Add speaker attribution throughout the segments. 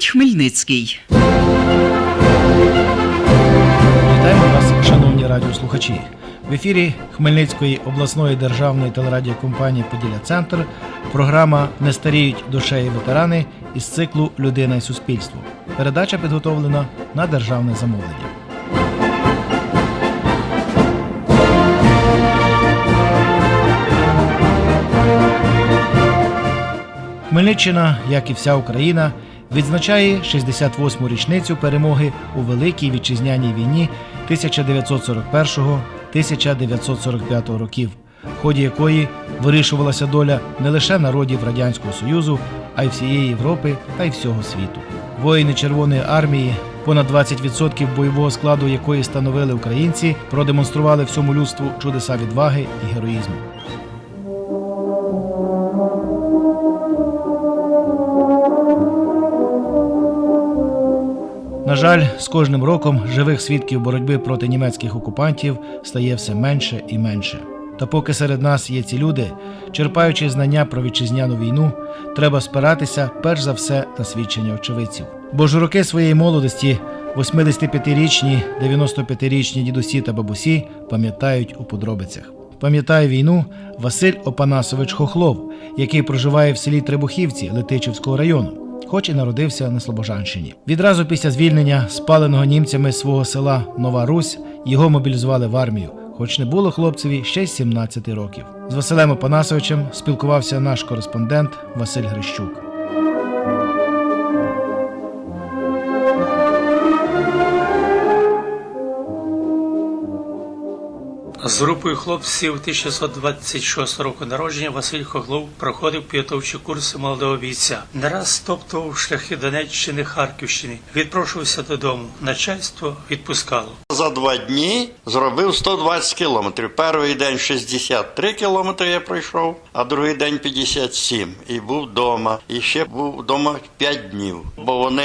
Speaker 1: Говорить Хмельницький.
Speaker 2: Вітаємо вас, шановні радіослухачі. В ефірі Хмельницької обласної державної телерадіокомпанії Поділля Центр програма Не старіють душеї ветерани із циклу Людина і суспільство. Передача підготовлена на державне замовлення. Хмельниччина, як і вся Україна, відзначає 68-му річницю перемоги у Великій вітчизняній війні 1941-1945 років, в ході якої вирішувалася доля не лише народів Радянського Союзу, а й всієї Європи та й всього світу. Воїни Червоної армії, понад 20% бойового складу якої становили українці, продемонстрували всьому людству чудеса відваги і героїзму. На жаль, з кожним роком живих свідків боротьби проти німецьких окупантів стає все менше і менше. Та поки серед нас є ці люди, черпаючи знання про вітчизняну війну, треба спиратися перш за все на свідчення очевидців. Бо ж роки своєї молодості 85-річні, 95-річні дідусі та бабусі пам'ятають у подробицях. Пам'ятає війну Василь Опанасович Хохлов, який проживає в селі Требухівці Летичівського району хоч і народився на Слобожанщині. Відразу після звільнення спаленого німцями свого села Нова Русь його мобілізували в армію, хоч не було хлопцеві ще й 17 років. З Василем Опанасовичем спілкувався наш кореспондент Василь Грищук.
Speaker 3: З групою хлопців 1626 року народження Василь Хоглов проходив підготовчі курси молодого бійця. Не раз стоптував шляхи Донеччини, Харківщини. Відпрошувався додому. Начальство відпускало.
Speaker 4: За два дні зробив 120 кілометрів. Перший день 63 кілометри я пройшов, а другий день 57. І був вдома. І ще був вдома 5 днів. Бо вони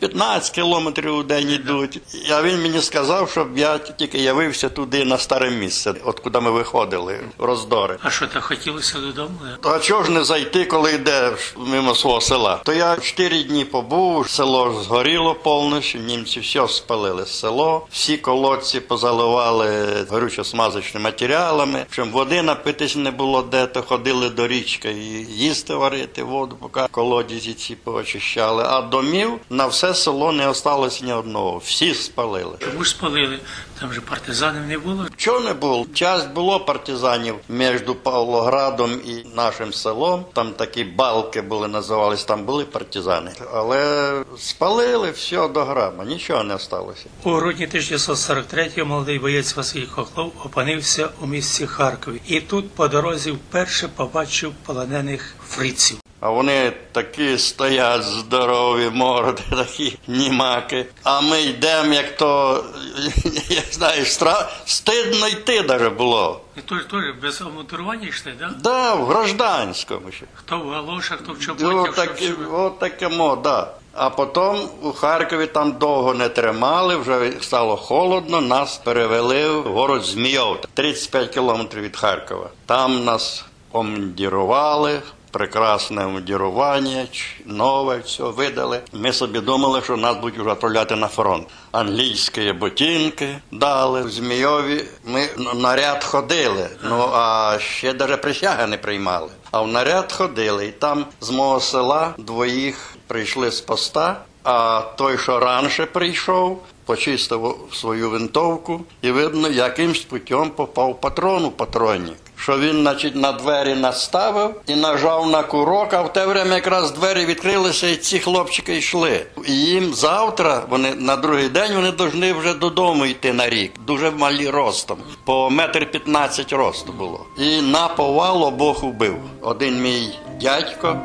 Speaker 4: 15 кілометрів у день йдуть. А він мені сказав, щоб я тільки явився туди на старе місце, от куди ми виходили, в роздори.
Speaker 3: А що так хотілося додому?
Speaker 4: То а чого ж не зайти, коли йдеш мимо свого села? То я чотири дні побув, село згоріло повністю, німці все спалили село, всі колодці позаливали горючо-смазочними матеріалами. Чим води напитись не було де, то ходили до річки і їсти варити воду, поки колодязі ці поочищали. А домів на все село не осталось ні одного. Всі спалили.
Speaker 3: Чому спалили? Там же партизанів не було.
Speaker 4: Чого не було? Час було партизанів між Павлоградом і нашим селом. Там такі балки були, називались, там були партизани. Але спалили все до грама, нічого не сталося.
Speaker 3: У грудні 1943-го молодий боєць Василь Хохлов опинився у місті Харкові. І тут по дорозі вперше побачив полонених фриців.
Speaker 4: А вони такі стоять здорові, морди, такі німаки. А ми йдемо, як то, я знаю, стра... стидно йти навіть було.
Speaker 3: І то теж без обмундирування йшли, да?
Speaker 4: Да, в гражданському ще.
Speaker 3: Хто в галошах, хто в
Speaker 4: От
Speaker 3: чоботях, чобі-
Speaker 4: от таке мо, да. А потім у Харкові там довго не тримали, вже стало холодно, нас перевели в город Змійов, 35 кілометрів від Харкова. Там нас омандірували, прекрасне омандірування, нове, все видали. Ми собі думали, що нас будуть вже відправляти на фронт. Англійські ботинки дали в Змійові. Ми наряд ходили, ну а ще навіть присяги не приймали. А в наряд ходили, і там з мого села двоїх прийшли з поста, а той, що раніше прийшов, почистив свою винтовку і видно, якимсь путем попав патрон у патронник. Що він, значить, на двері наставив і нажав на курок, а в те время якраз двері відкрилися, і ці хлопчики йшли. І їм завтра, вони на другий день вони повинні вже додому йти на рік. Дуже малі ростом. По метр п'ятнадцять росту було. І на повал обох убив. Один мій дядько.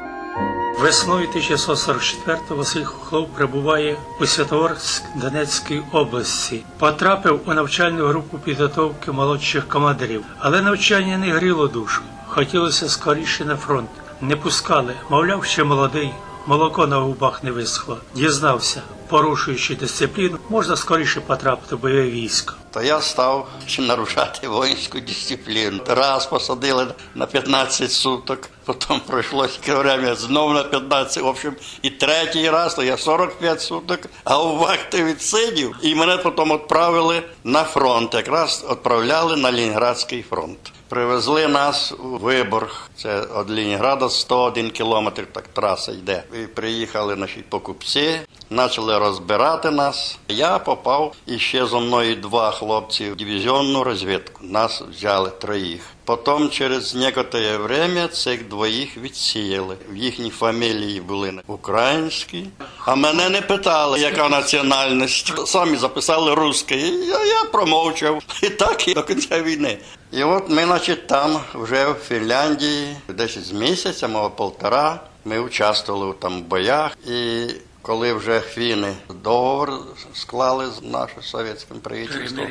Speaker 3: Весною 1644-го Василь Хохлов прибуває у Святогорськ Донецької області. Потрапив у навчальну групу підготовки молодших командирів, але навчання не гріло душу. Хотілося скоріше на фронт. Не пускали, мовляв, ще молодий. Молоко на губах не висохло. Дізнався, порушуючи дисципліну, можна скоріше потрапити в бойове військо.
Speaker 4: То я став нарушати воїнську дисципліну. Раз посадили на 15 суток, потім пройшло время знову на 15, в общем, і третій раз, то я 45 суток, а у вахти відсидів, і мене потім відправили на фронт, якраз відправляли на Ленінградський фронт. Привезли нас у Виборг, це від Ленінграда 101 кілометр, так траса йде. І приїхали наші покупці, почали розбирати нас. Я попав і ще зо мною два хлопці в дивізіонну розвідку. Нас взяли троїх. Потім через некоторе время цих двоїх відсіяли. В їхній фамілії були українські, а мене не питали, яка національність. Самі записали русський. Я, я промовчав. І так і до кінця війни. І от ми, значить, там вже в Фінляндії, десь з місяця, мого полтора, ми участвували там в боях. І коли вже фіни договор склали з нашим совєтським правительством,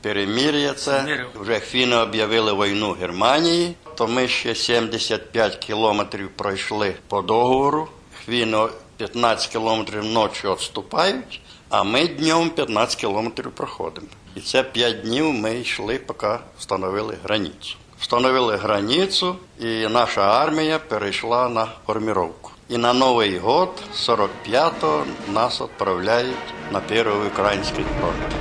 Speaker 4: перемір'я це, вже фіни об'явили війну Германії, то ми ще 75 кілометрів пройшли по договору. Фіни 15 кілометрів ночі відступають, а ми днем 15 кілометрів проходимо. І це 5 днів ми йшли, поки встановили границю. Встановили границю, і наша армія перейшла на форміровку. І на Новий год, 45-го, нас відправляють на Перший український фронт.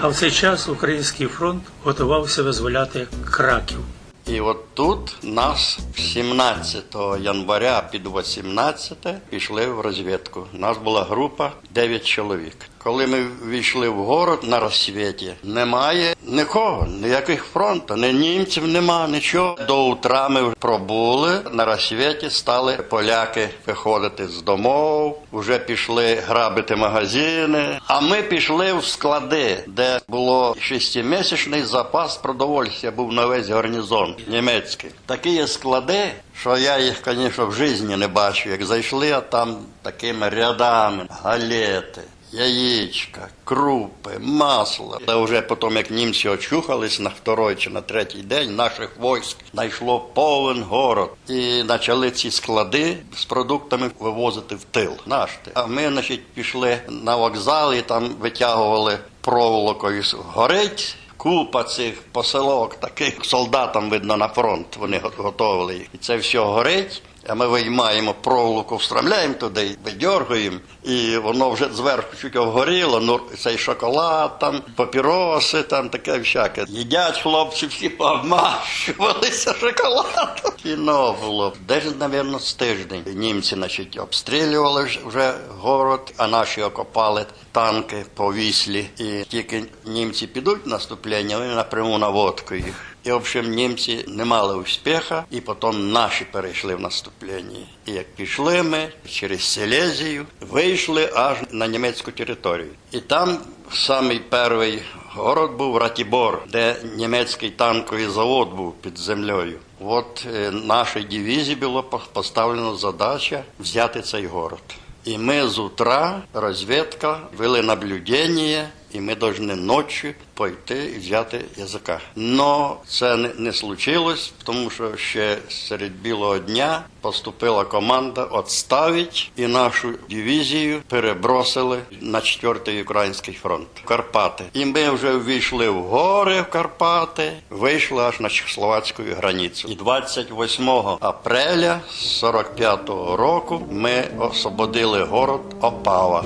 Speaker 3: А в цей час Український фронт готувався визволяти Краків.
Speaker 4: І от тут нас 17 января під 18 пішли в розвідку. У нас була група 9 чоловік. Коли ми війшли в город на розсвіті, немає нікого, ніяких фронту, ні німців нема, нічого. До утра ми пробули. На розсвіті стали поляки виходити з домов, вже пішли грабити магазини. А ми пішли в склади, де було шестимісячний запас продовольствя, був на весь гарнізон німецький. Такі є склади, що я їх, звісно, в житті не бачу. Як зайшли, а там такими рядами галети. Яєчка, крупи, масло. Але вже потім, як німці очухались на второй чи на третій день, наших військ знайшло повен город. І почали ці склади з продуктами вивозити в тил. Наш. А ми, значить, пішли на вокзал і там витягували проволокою. Горить Купа цих посилок, таких солдатам видно на фронт. Вони го- готовили їх. І це все горить. А ми виймаємо проволоку, встромляємо туди, видьоргуємо, і воно вже зверху чуть обгоріло. Ну цей шоколад, там папіроси, там таке всяке. Їдять хлопці, всі помащувалися шоколадом. Кіно було. Десь, мабуть, з тиждень. Німці, значить, обстрілювали вже город, а наші окопали танки по віслі. І тільки німці підуть в наступлення, вони напряму наводкою їх. І, в общем, німці не мали успіха, і потім наші перейшли в наступлення. І як пішли ми через Силезію, вийшли аж на німецьку територію. І там самий перший город був Ратібор, де німецький танковий завод був під землею. От е, нашій дивізії було по- поставлено задача взяти цей город. І ми з утра, розвідка, вели наблюдення, і ми повинні ночі пойти і взяти язика. Но це не, случилось, тому що ще серед білого дня поступила команда відставить і нашу дивізію перебросили на 4-й український фронт в Карпати. І ми вже ввійшли в гори в Карпати, вийшли аж на чехословацьку границю. І 28 апреля 45-го року ми освободили город Опава.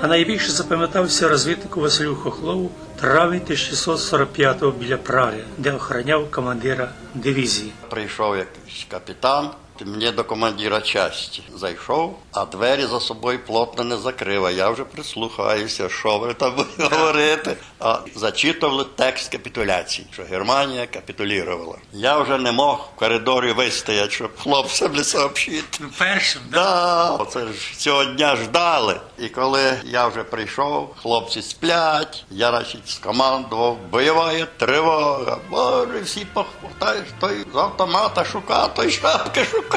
Speaker 3: А найбільше запам'ятався розвіднику Василю Хохлову травень 1645-го біля Праги, де охороняв командира дивізії.
Speaker 4: Прийшов як капітан, мені до командира часті зайшов, а двері за собою плотно не закрив. А Я вже прислухаюся, що ви там будете говорити. А зачитували текст капітуляції, що Германія капітулювала. Я вже не мог в коридорі вистояти, щоб хлопцям не сообщити.
Speaker 3: Першим,
Speaker 4: Да, оце ж цього дня ждали. І коли я вже прийшов, хлопці сплять, я значить скомандував, бойова тривога. Боже, всі похватають, той з автомата шука, той шапки шука.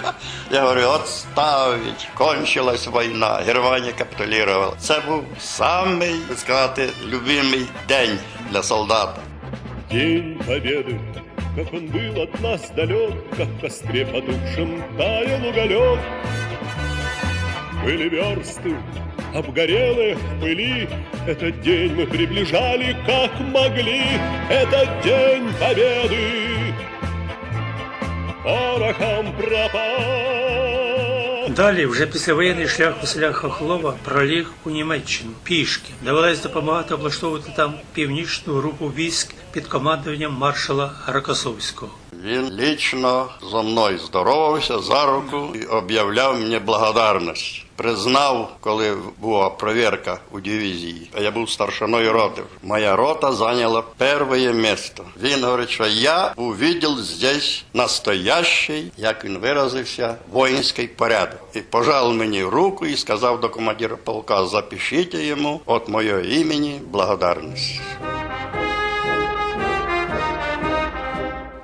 Speaker 4: Я говорю, от ставить, кончилась війна, Германія капітулювала. Це був самий, так сказати, любимий день для солдата.
Speaker 5: День Победы, как он был от нас далек, Как в костре потухшем таял уголек. Были версты, обгорелые в пыли. Этот день мы приближали, как могли. Этот день победы Порохом пропав.
Speaker 3: Далі, вже післявоєнний шлях Василя Хохлова проліг у Німеччину пішки. Довелось допомагати облаштовувати там північну групу військ під командуванням маршала Рокосовського.
Speaker 4: Він лічно зо мною здоровався за руку і об'являв мені благодарність. Признав, коли була перевірка у дивізії, а я був старшиною роти. Моя рота зайняла перше місце. Він говорить, що я увидел здесь настоящий, як він виразився, воїнський порядок. І пожав мені руку і сказав до командира полка, запишіть йому от моєго імені благодарність.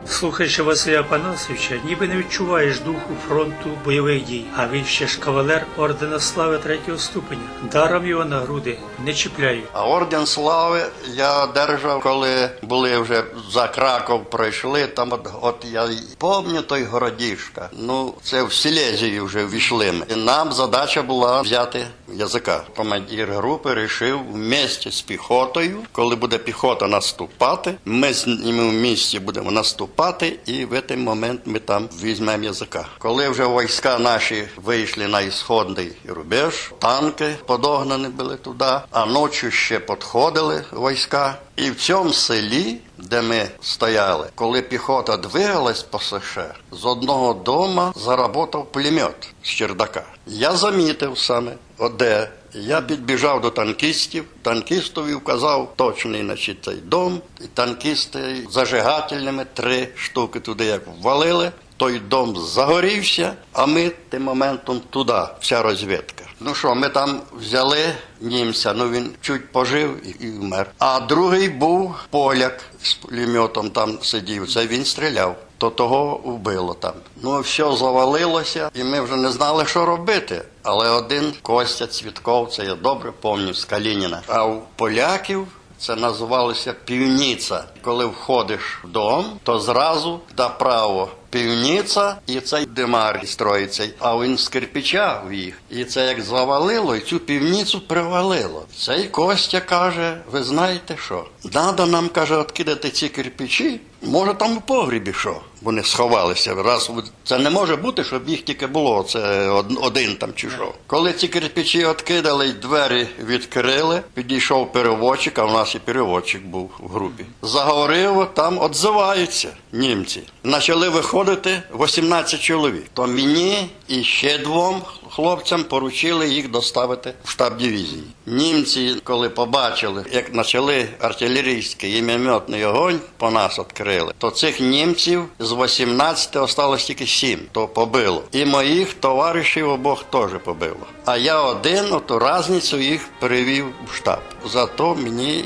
Speaker 3: Слухаючи Василя Панасовича, ніби не відчуваєш духу фронту бойових дій, а він ще ж кавалер ордена слави третього ступеня. Даром його на груди не чіпляють.
Speaker 4: А орден слави я одержав, коли були вже за Краков пройшли. Там от, от я пам'ятаю той городішка. Ну це в Сілезію вже війшли нам задача була взяти язика. Командир групи вирішив вместе з піхотою, коли буде піхота наступати, ми з ними в місті будемо наступати, і в цей момент ми там візьмемо язика. Коли вже війська наші вийшли на ісходний рубеж, танки подогнані були туди, а ночі ще підходили війська. І в цьому селі, де ми стояли, коли піхота двигалась по США, з одного дома заработав пулемет з чердака. Я замітив саме, оде. Я підбіжав до танкістів, танкістові вказав точний значить, цей дом, і танкісти зажигательними три штуки туди як ввалили. Той дом загорівся, а ми тим моментом туди, вся розвідка. Ну що, ми там взяли німця, ну він чуть пожив і, вмер. А другий був поляк з пулеметом там сидів. Це він стріляв. То того вбило там. Ну все завалилося, і ми вже не знали, що робити. Але один Костя Цвітков, це я добре пам'ятаю, з Калініна. А у поляків це називалося півніця. Коли входиш в дом, то зразу направо півніця і цей димар строїться. А він з кирпича в'їх. І це як завалило, і цю півніцю привалило. Цей Костя каже: ви знаєте що? Надо нам каже откидати ці кирпичі. Може там у погрібі що? Вони сховалися. Раз це не може бути, щоб їх тільки було. Це од- один там чи що. Коли ці кирпичі відкидали, двері відкрили, підійшов переводчик, а в нас і переводчик був в групі. Заговорив, там відзиваються німці. Почали виходити 18 чоловік. То мені і ще двом хлопцям поручили їх доставити в штаб дивізії. Німці, коли побачили, як почали артилерійський і мінометний огонь по нас відкрили, то цих німців з 18 осталось тільки 7, то побило. І моїх товаришів обох теж побило. А я один, оту разницю їх перевів в штаб. Зато мені і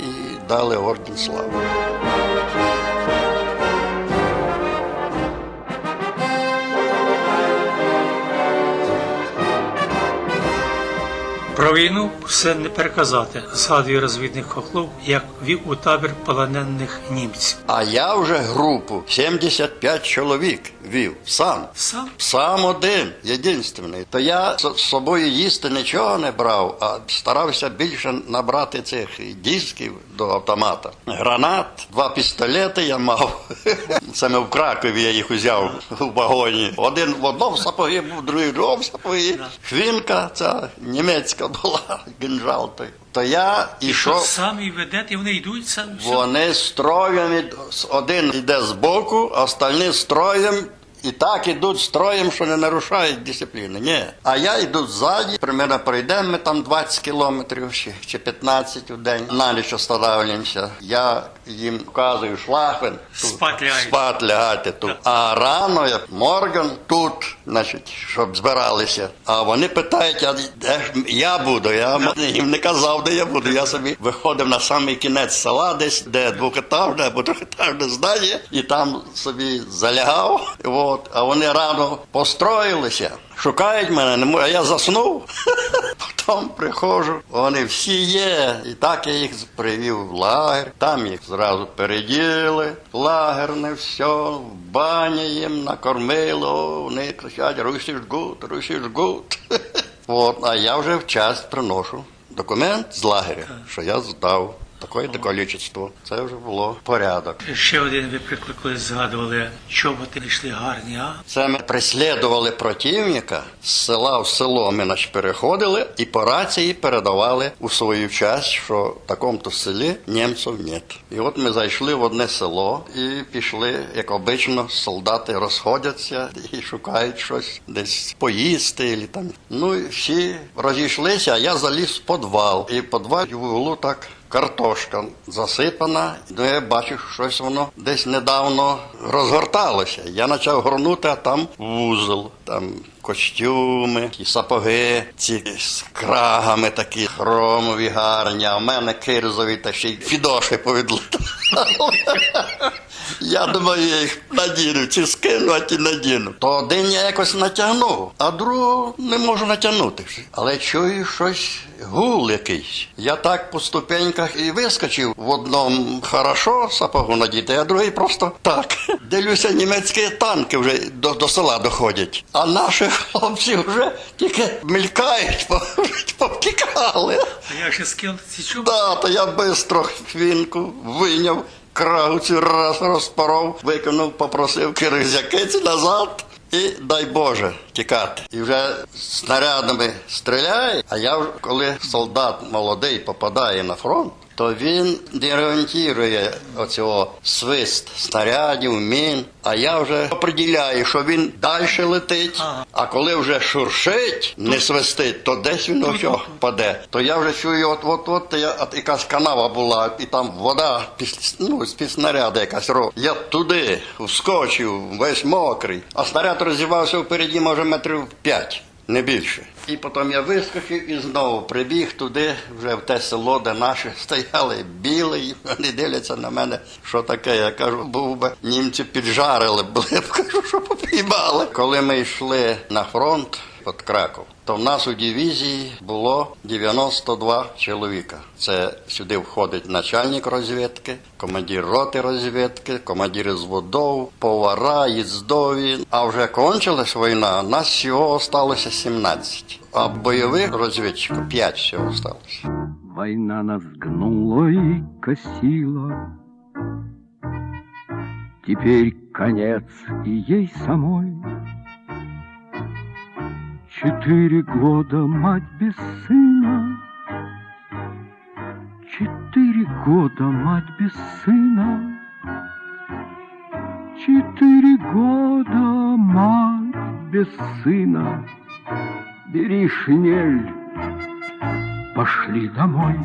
Speaker 4: дали орден слави.
Speaker 3: Про війну все не переказати, згадує розвідник Хохлов, як вів у табір полонених німців.
Speaker 4: А я вже групу 75 чоловік вів сам.
Speaker 3: Сам
Speaker 4: Сам один, єдинственний. То я з собою їсти нічого не брав, а старався більше набрати цих дисків до автомата. Гранат, два пістолети я мав. Саме в Кракові я їх узяв в вагоні. Один в одному сапогі був, другий в другому сапогі. Хвінка ця німецька була, гінжал той. То я ішов.
Speaker 3: самі ведете, вони йдуть самі.
Speaker 4: Вони строєм, один йде збоку, а остальні строєм. І так ідуть строєм, що не нарушають дисципліни. Ні. А я йду ззаді, примерно пройдемо ми там 20 кілометрів чи, чи 15 у день. На ніч останавливаємося. Я їм вказую шлахвин. тут.
Speaker 3: Спать лягають.
Speaker 4: Спать лягати тут. А рано я Морган тут, значить, щоб збиралися. А вони питають, а де ж я буду? Я їм не казав, де я буду. Я собі виходив на самий кінець села, десь де двохетажне або трьохетажне здання, і там собі залягав. От. А вони рано построїлися. Шукають мене, не а я заснув. Потім приходжу, вони всі є. І так я їх привів в лагер. Там їх зразу переділи. Лагерне все, в бані їм накормило. Вони кричать Русіш гуд, Русіш гуд. От, а я вже в часть приношу документ з лагеря, що я здав таке то количество. Це вже було порядок.
Speaker 3: Ще один ви прикликали, згадували, чоботи йшли гарні, а?
Speaker 4: Це ми преслідували противника з села в село. Ми значить, переходили і по рації передавали у свою часть, що в такому-то селі німців нет. І от ми зайшли в одне село і пішли, як обично, солдати розходяться і шукають щось десь поїсти. і там. Ну і всі розійшлися, а я заліз в підвал. І в підвалі в углу так. Картошка засипана, ну я бачу, щось воно десь недавно розгорталося. Я почав горнути, а там вузол, там костюми, ті сапоги, ці з крагами такі хромові гарні, а в мене кирзові та ще й фідоши повідлітали. Я думаю, я їх надіну, чи скину, а ті надіну. То один я якось натягнув, а другого не можу натягнути. Але чую щось гул якийсь. Я так по ступеньках і вискочив в одному хорошо сапогу надіти, а другий просто так. Дивлюся, німецькі танки вже до, до села доходять. А наші хлопці вже тільки мелькають, повтікали.
Speaker 3: Я ще скинув ці чоботи.
Speaker 4: Да, то я бистро хвінку вийняв, крагу раз розпоров, викинув, попросив киризякиць назад. І дай Боже тікати. І вже снарядами стріляє. А я коли солдат молодий попадає на фронт, то він не оцього свист снарядів, мін. А я вже оприділяю, що він далі летить.
Speaker 3: Ага.
Speaker 4: А коли вже шуршить, не свистить, то десь він ось впаде. То я вже чую, от от от я от якась канава була, і там вода після ну, з-під снаряду якась ро. Я туди вскочив, весь мокрий, а снаряд розірвався впереді, може, метрів п'ять. Не більше. І потім я вискочив і знову прибіг туди, вже в те село, де наші стояли білі, вони дивляться на мене, що таке. Я кажу, був би німці піджарили, були б кажу, що попіймали. Коли ми йшли на фронт під Краков, то в нас у дивізії було 92 чоловіка. Це сюди входить начальник розвідки, командир роти розвідки, командир зводов, повара, їздові. А вже кончилась війна, нас всього залишилося 17. А бойових розвідчиків 5 всього залишилося.
Speaker 6: Война нас гнула и косила. Теперь конец и ей самой. Четыре года мать без сына. Четыре года мать без сына. Четыре года мать без сына. Бери шинель, пошли домой.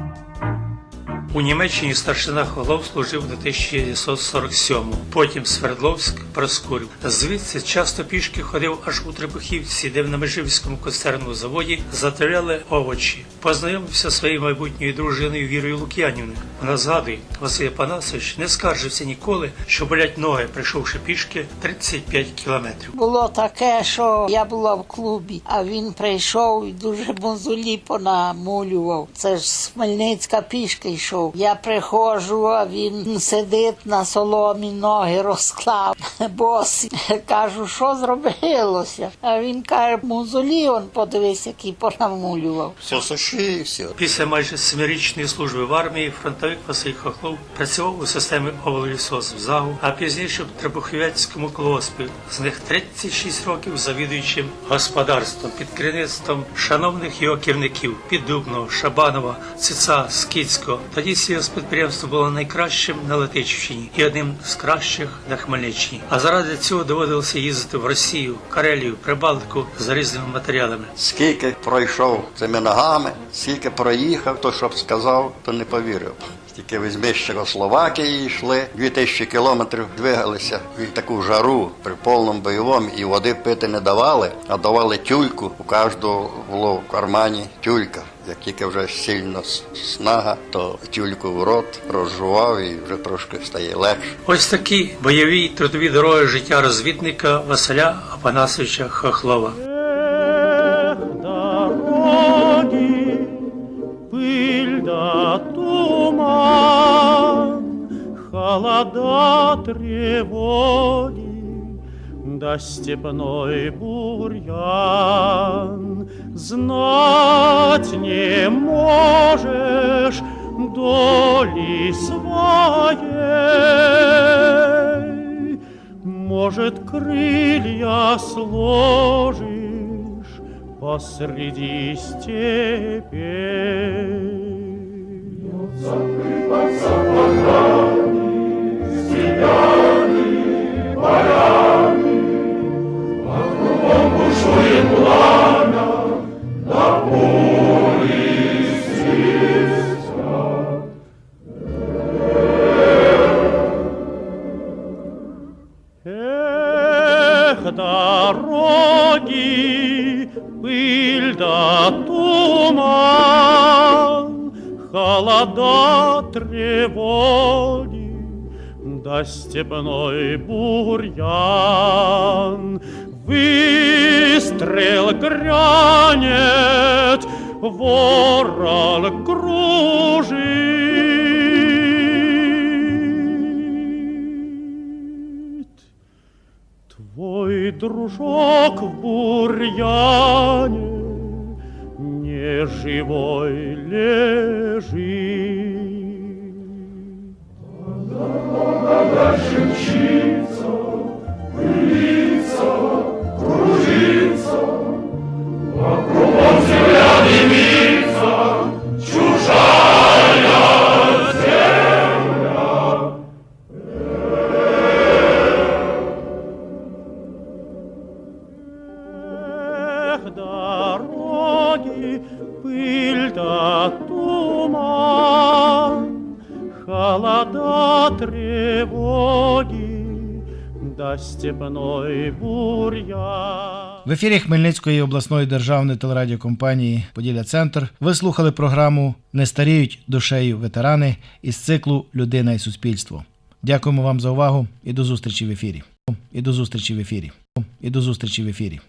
Speaker 3: У Німеччині старшина Холов служив до 1947 Потім Свердловськ, Проскурів. Звідси часто пішки ходив аж у Требухівці, де в Намеживському концерному заводі затиряли овочі. Познайомився зі своєю майбутньою дружиною Вірою Лук'янівною. Вона згадує, Василь Панасович не скаржився ніколи, що болять ноги, прийшовши пішки 35 кілометрів.
Speaker 7: Було таке, що я була в клубі, а він прийшов і дуже мозолі понамулював. Це ж з Хмельницька пішки йшов. Я приходжу, а він сидить на соломі, ноги розклав. Босий. Кажу, що зробилося? А він каже, мозолі, он подивись, який понамулював.
Speaker 4: Все і все.
Speaker 3: Після майже семирічної служби в армії фронтовик Василь Хохлов працював у системі облісос в ЗАГУ, а пізніше в Требухівецькому колгоспі. З них 36 років завідуючим господарством під керівництвом шановних його керівників Піддубного, Шабанова, Цица, Скіцького. Тоді сільгоспідприємство було найкращим на Летичівщині і одним з кращих на Хмельниччині. А заради цього доводилося їздити в Росію, Карелію, Прибалтику за різними матеріалами.
Speaker 4: Скільки пройшов цими ногами, скільки проїхав, то щоб сказав, то не повірив. Тільки візьми з Чехословакії йшли, 2000 кілометрів двигалися в таку жару при повному бойовому і води пити не давали, а давали тюльку. У кожного було в кармані тюлька. Як тільки вже сильно снага, то тюльку в рот розжував і вже трошки стає легше.
Speaker 3: Ось такі бойові трудові дороги життя розвідника Василя Апанасовича Хохлова.
Speaker 5: Тревоги, да
Speaker 8: степной бурьян. Знать не можешь доли своей, может, крылья сложишь посреди степей тенями, полями, а кругом бушует пламя, на пули. Эх, дороги, пыль да туман, холода тревоги, да степной бурьян. Выстрел грянет, ворон кружит. Твой дружок в бурьяне не живой вокруг Эх, степной бур'я.
Speaker 2: В ефірі Хмельницької обласної державної телерадіокомпанії Поділля Центр ви слухали програму Не старіють душею ветерани із циклу Людина і суспільство. Дякуємо вам за увагу і до зустрічі в ефірі. І до зустрічі в ефірі. І до зустрічі в ефірі.